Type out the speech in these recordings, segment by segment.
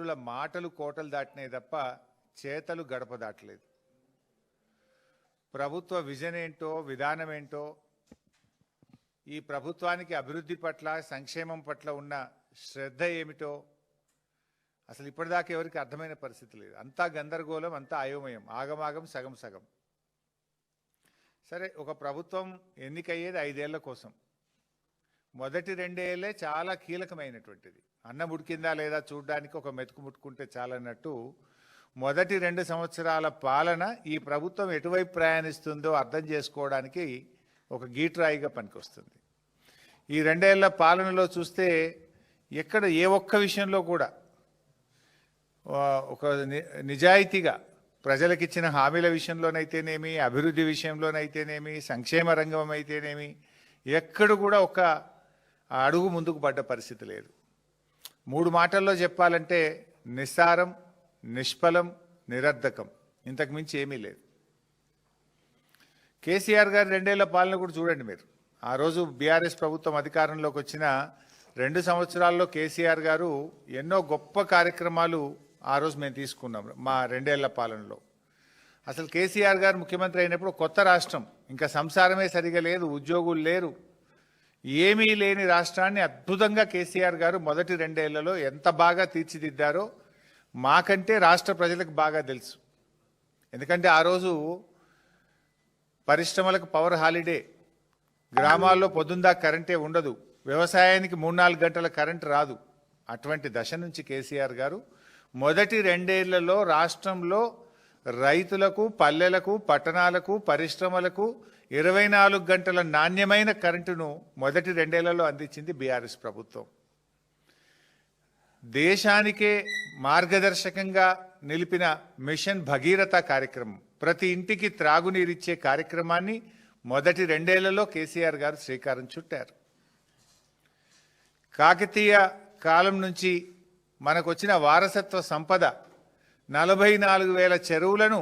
మంత్రుల మాటలు కోటలు దాటినాయి తప్ప చేతలు గడప దాటలేదు. ప్రభుత్వ విజన్ ఏంటో విధానం ఏంటో ఈ ప్రభుత్వానికి అభివృద్ధి పట్ల సంక్షేమం పట్ల ఉన్న శ్రద్ధ ఏమిటో అసలు ఇప్పటిదాకా ఎవరికి అర్థమైన పరిస్థితి లేదు. అంతా గందరగోళం అంతా అయోమయం. ఆగమాగం సగం సగం. సరే ఒక ప్రభుత్వం ఎన్నికయ్యేది ఐదేళ్ళ కోసం. మొదటి రెండేళ్ళే చాలా కీలకమైనటువంటిది. అన్నం ఉడికిందా లేదా చూడడానికి ఒక మెతుకు ముట్టుకుంటే చాలన్నట్టు మొదటి రెండు సంవత్సరాల పాలన ఈ ప్రభుత్వం ఎటువైపు ప్రయాణిస్తుందో అర్థం చేసుకోవడానికి ఒక గీట్రాయిగా పనికొస్తుంది. ఈ రెండేళ్ళ పాలనలో చూస్తే ఎక్కడ ఏ ఒక్క విషయంలో కూడా ఒక నిజాయితీగా ప్రజలకు ఇచ్చిన హామీల విషయంలోనైతేనేమి అభివృద్ధి విషయంలోనైతేనేమి సంక్షేమ రంగం అయితేనేమి ఎక్కడ కూడా ఒక అడుగు ముందుకు పడ్డ పరిస్థితి లేదు. మూడు మాటల్లో చెప్పాలంటే నిస్సారం నిష్ఫలం నిరర్ధకం. ఇంతకు మించి ఏమీ లేదు. కేసీఆర్ గారి రెండేళ్ళ పాలన కూడా చూడండి మీరు. ఆ రోజు బీఆర్ఎస్ ప్రభుత్వం అధికారంలోకి వచ్చిన రెండు సంవత్సరాల్లో కేసీఆర్ గారు ఎన్నో గొప్ప కార్యక్రమాలు ఆ రోజు మేము తీసుకున్నాం మా రెండేళ్ళ పాలనలో. అసలు కేసీఆర్ గారు ముఖ్యమంత్రి అయినప్పుడు కొత్త రాష్ట్రం. ఇంకా సంసారమే సరిగా లేదు ఉద్యోగులు లేరు. ఏమీ లేని రాష్ట్రాన్ని అద్భుతంగా కేసీఆర్ గారు మొదటి రెండేళ్ళలో ఎంత బాగా తీర్చిదిద్దారో మాకంటే రాష్ట్ర ప్రజలకు బాగా తెలుసు. ఎందుకంటే ఆ రోజు పరిశ్రమలకు పవర్ హాలిడే గ్రామాల్లో పొద్దుందా కరెంటే ఉండదు వ్యవసాయానికి మూడు నాలుగు గంటల కరెంట్ రాదు. అటువంటి దశ నుంచి కేసీఆర్ గారు మొదటి రెండేళ్ళలో రాష్ట్రంలో రైతులకు పల్లెలకు పట్టణాలకు పరిశ్రమలకు ఇరవై నాలుగు గంటల నాణ్యమైన కరెంటును మొదటి రెండేళ్ళలో అందించింది బీఆర్ఎస్ ప్రభుత్వం. దేశానికే మార్గదర్శకంగా నిలిపిన మిషన్ భగీరథ కార్యక్రమం ప్రతి ఇంటికి త్రాగునీరిచ్చే కార్యక్రమాన్ని మొదటి రెండేళ్ళలో కేసీఆర్ గారు శ్రీకారం చుట్టారు. కాకతీయ కాలం నుంచి మనకొచ్చిన వారసత్వ సంపద నలభై నాలుగు వేల చెరువులను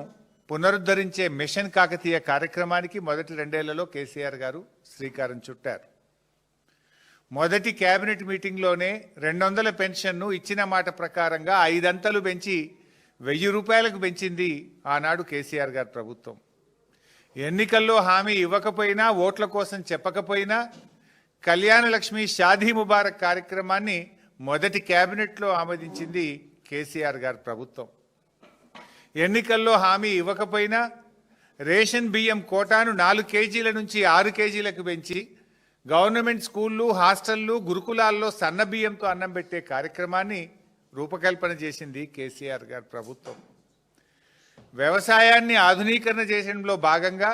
పునరుద్ధరించే మిషన్ కాకతీయ కార్యక్రమానికి మొదటి రెండేళ్ళలో కేసీఆర్ గారు శ్రీకారం చుట్టారు. మొదటి కేబినెట్ మీటింగ్లోనే రెండు వందల పెన్షన్ను ఇచ్చిన మాట ప్రకారంగా ఐదంతలు పెంచి వెయ్యి రూపాయలకు పెంచింది ఆనాడు కేసీఆర్ గారి ప్రభుత్వం. ఎన్నికల్లో హామీ ఇవ్వకపోయినా ఓట్ల కోసం చెప్పకపోయినా కళ్యాణ లక్ష్మి షాదీ ముబారక్ కార్యక్రమాన్ని మొదటి కేబినెట్లో ఆమోదించింది కేసీఆర్ గారి ప్రభుత్వం. ఎన్నికల్లో హామీ ఇవ్వకపోయినా రేషన్ బియ్యం కోటాను నాలుగు కేజీల నుంచి ఆరు కేజీలకు పెంచి గవర్నమెంట్ స్కూళ్ళు హాస్టళ్ళు గురుకులాల్లో సన్న బియ్యంతో అన్నం పెట్టే కార్యక్రమాన్ని రూపకల్పన చేసింది కేసీఆర్ గారి ప్రభుత్వం. వ్యవసాయాన్ని ఆధునీకరణ చేయడంలో భాగంగా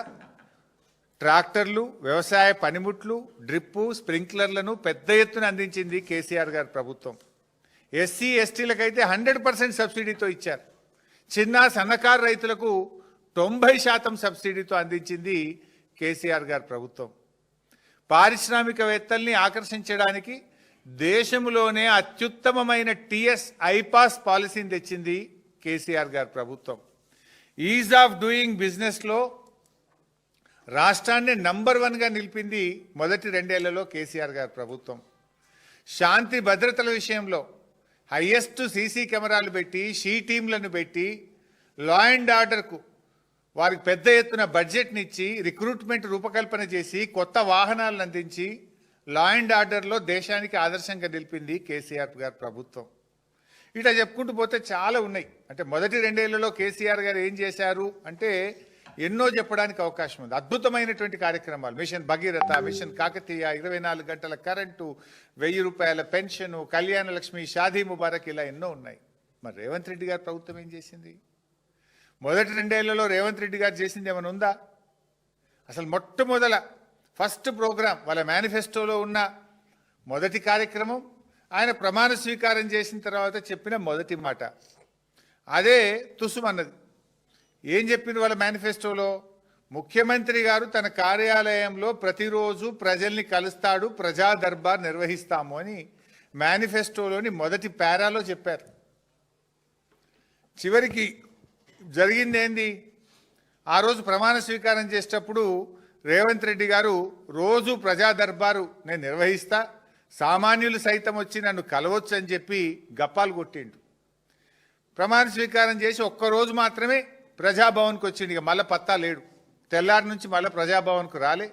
ట్రాక్టర్లు వ్యవసాయ పనిముట్లు డ్రిప్పు స్ప్రింక్లర్లను పెద్ద ఎత్తున అందించింది కేసీఆర్ గారి ప్రభుత్వం. ఎస్సీ ఎస్టీలకైతే హండ్రెడ్ పర్సెంట్ సబ్సిడీతో ఇచ్చారు. చిన్న సన్నకారు రైతులకు తొంభై శాతం సబ్సిడీతో అందించింది కేసీఆర్ గారి ప్రభుత్వం. పారిశ్రామికవేత్తల్ని ఆకర్షించడానికి దేశంలోనే అత్యుత్తమమైన టీఎస్ ఐపాస్ పాలసీని తెచ్చింది కేసీఆర్ గారి ప్రభుత్వం. ఈజ్ ఆఫ్ డూయింగ్ బిజినెస్లో రాష్ట్రాన్ని నంబర్ వన్గా నిలిపింది మొదటి రెండేళ్ళలో కేసీఆర్ గారి ప్రభుత్వం. శాంతి భద్రతల విషయంలో హయ్యెస్ట్ సీసీ కెమెరాలు పెట్టి షీ టీంలను పెట్టి లా అండ్ ఆర్డర్కు వారికి పెద్ద ఎత్తున బడ్జెట్నిచ్చి రిక్రూట్మెంట్ రూపకల్పన చేసి కొత్త వాహనాలను అందించి లా అండ్ ఆర్డర్లో దేశానికి ఆదర్శంగా నిలిపింది కేసీఆర్ గారి ప్రభుత్వం. ఇట్లా చెప్పుకుంటూ పోతే చాలా ఉన్నాయి. అంటే మొదటి రెండేళ్ళలో కేసీఆర్ గారు ఏం చేశారు అంటే ఎన్నో చెప్పడానికి అవకాశం ఉంది. అద్భుతమైనటువంటి కార్యక్రమాలు. మిషన్ భగీరథ మిషన్ కాకతీయ ఇరవై నాలుగు గంటల కరెంటు వెయ్యి రూపాయల పెన్షను కళ్యాణ లక్ష్మి షాదీ ముబారక్ ఇలా ఎన్నో ఉన్నాయి. మరి రేవంత్ రెడ్డి గారు ప్రభుత్వం ఏం చేసింది? మొదటి రెండేళ్ళలో రేవంత్ రెడ్డి గారు చేసింది ఏమైనా ఉందా? అసలు మొట్టమొదల ఫస్ట్ ప్రోగ్రాం వాళ్ళ మేనిఫెస్టోలో ఉన్న మొదటి కార్యక్రమం ఆయన ప్రమాణ స్వీకారం చేసిన తర్వాత చెప్పిన మొదటి మాట. అదే తుసుమన్నది. ఏం చెప్పింది వాళ్ళ మేనిఫెస్టోలో? ముఖ్యమంత్రి గారు తన కార్యాలయంలో ప్రతిరోజు ప్రజల్ని కలుస్తాడు ప్రజా దర్బార్ నిర్వహిస్తాము అని మేనిఫెస్టోలోని మొదటి పేరాలో చెప్పారు. చివరికి జరిగింది ఏంది? ఆ రోజు ప్రమాణ స్వీకారం చేసేటప్పుడు రేవంత్ రెడ్డి గారు రోజు ప్రజా దర్బారు నేను నిర్వహిస్తా సామాన్యులు సైతం వచ్చి నన్ను కలవచ్చు అని చెప్పి గప్పాలు కొట్టిండు. ప్రమాణ స్వీకారం చేసి ఒక్క రోజు మాత్రమే ప్రజాభవన్కి వచ్చింది ఇక మళ్ళీ పత్తా లేడు. తెల్లారి నుంచి మళ్ళీ ప్రజాభవన్కు రాలే.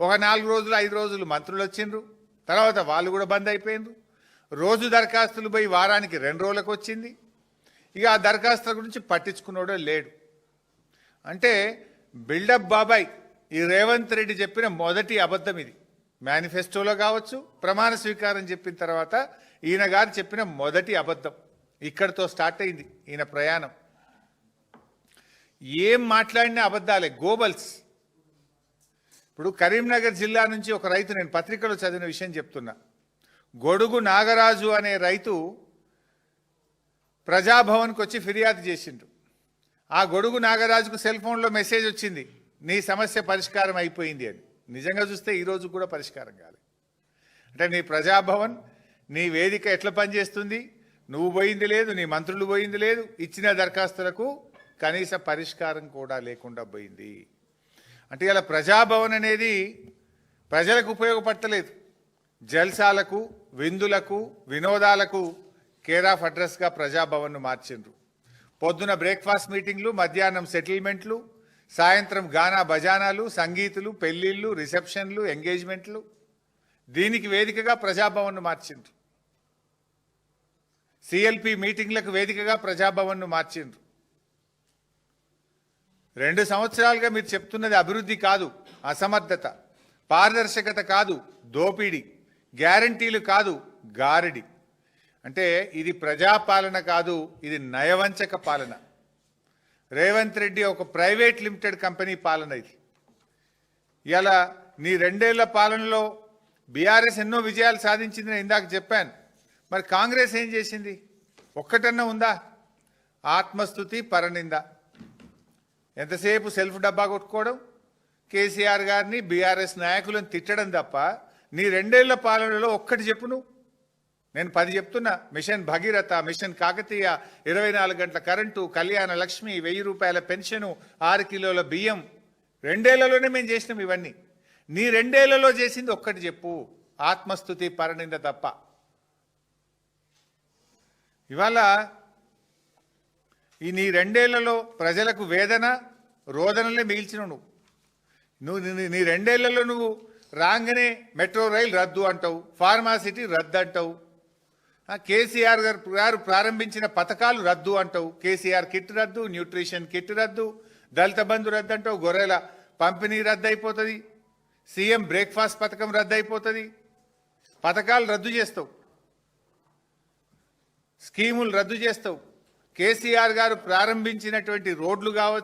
ఒక నాలుగు రోజులు ఐదు రోజులు మంత్రులు వచ్చిండ్రు. తర్వాత వాళ్ళు కూడా బంద్ అయిపోయిండ్రు. రోజు దరఖాస్తులు పోయి వారానికి రెండు రోజులకు వచ్చింది. ఇక ఆ దరఖాస్తుల గురించి పట్టించుకున్నాడో లేడు. అంటే బిల్డప్ బాబాయ్ ఈ రేవంత్ రెడ్డి చెప్పిన మొదటి అబద్ధం ఇది. మేనిఫెస్టోలో కావచ్చు ప్రమాణ స్వీకారం చెప్పిన తర్వాత ఈయన గారు చెప్పిన మొదటి అబద్ధం. ఇక్కడితో స్టార్ట్ అయింది ఈయన ప్రయాణం. ఏం మాట్లాడినా అబద్ధాలే గోబల్స్. ఇప్పుడు కరీంనగర్ జిల్లా నుంచి ఒక రైతు నేను పత్రికలో చదివిన విషయం చెప్తున్నా. గొడుగు నాగరాజు అనే రైతు ప్రజాభవన్కి వచ్చి ఫిర్యాదు చేసిండు. ఆ గొడుగు నాగరాజుకు సెల్ ఫోన్లో మెసేజ్ వచ్చింది. నీ సమస్య పరిష్కారం అయిపోయింది అని. నిజంగా చూస్తే ఈరోజు కూడా పరిష్కారం కాలేదు అంటే నీ ప్రజాభవన్ నీ వేదిక ఎట్లా పనిచేస్తుంది? నువ్వు పోయింది లేదు నీ మంత్రులు పోయింది లేదు ఇచ్చిన దరఖాస్తులకు కనీస పరిష్కారం కూడా లేకుండా పోయింది. అంటే ఇలా ప్రజాభవన్ అనేది ప్రజలకు ఉపయోగపడతలేదు. జల్సాలకు విందులకు వినోదాలకు కేర్ ఆఫ్ అడ్రస్గా ప్రజాభవన్ను మార్చిండ్రు. పొద్దున బ్రేక్ఫాస్ట్ మీటింగ్లు మధ్యాహ్నం సెటిల్మెంట్లు సాయంత్రం గానా భజానాలు సంగీతులు పెళ్ళిళ్ళు రిసెప్షన్లు ఎంగేజ్మెంట్లు దీనికి వేదికగా ప్రజాభవన్ను మార్చిండ్రు. సిఎల్పి మీటింగ్లకు వేదికగా ప్రజాభవన్ను మార్చిండ్రు. రెండు సంవత్సరాలుగా మీరు చెప్తున్నది అభివృద్ధి కాదు అసమర్థత. పారదర్శకత కాదు దోపిడీ. గ్యారంటీలు కాదు గారడి. అంటే ఇది ప్రజాపాలన కాదు ఇది నయవంచక పాలన. రేవంత్ రెడ్డి ఒక ప్రైవేట్ లిమిటెడ్ కంపెనీ పాలన ఇది. ఇలా నీ రెండేళ్ళ పాలనలో బీఆర్ఎస్ ఎన్నో విజయాలు సాధించింది నేను ఇందాక చెప్పాను. మరి కాంగ్రెస్ ఏం చేసింది? ఒక్కటన్నా ఉందా? ఆత్మస్థుతి పరనిందా. ఎంతసేపు సెల్ఫ్ డబ్బా కొట్టుకోవడం? కేసీఆర్ గారిని బీఆర్ఎస్ నాయకులను తిట్టడం తప్ప నీ రెండేళ్ళ పాలనలో ఒక్కటి చెప్పు నువ్వు. నేను పది చెప్తున్నా మిషన్ భగీరథ మిషన్ కాకతీయ ఇరవై నాలుగు గంటల కరెంటు కళ్యాణ లక్ష్మి వెయ్యి రూపాయల పెన్షను ఆరు కిలోల బియ్యం. రెండేళ్ళలోనే మేము చేసినాం ఇవన్నీ. నీ రెండేళ్ళలో చేసింది ఒక్కటి చెప్పు. ఆత్మస్థుతి పరణింద తప్ప. ఇవాళ ఈ నీ రెండేళ్ళలో ప్రజలకు వేదన రోదనలే మిగిల్చిన నువ్వు. నువ్వు నీ- రెండేళ్ళలో నువ్వు రాగానే మెట్రో రైలు రద్దు అంటావు ఫార్మాసిటీ రద్దు అంటావు. కేసీఆర్ గారు గారు ప్రారంభించిన పథకాలు రద్దు అంటావు. కేసీఆర్ కిట్ రద్దు న్యూట్రిషన్ కిట్ రద్దు దళిత బంధు రద్దు అంటావు. గొర్రెల పంపిణీ రద్దు అయిపోతుంది. సీఎం బ్రేక్ఫాస్ట్ పథకం రద్దు అయిపోతుంది. పథకాలు రద్దు చేస్తావు. స్కీములు రద్దు చేస్తావు. కేసీఆర్ గారు ప్రారంభించినటువంటి రోడ్లు కావచ్చు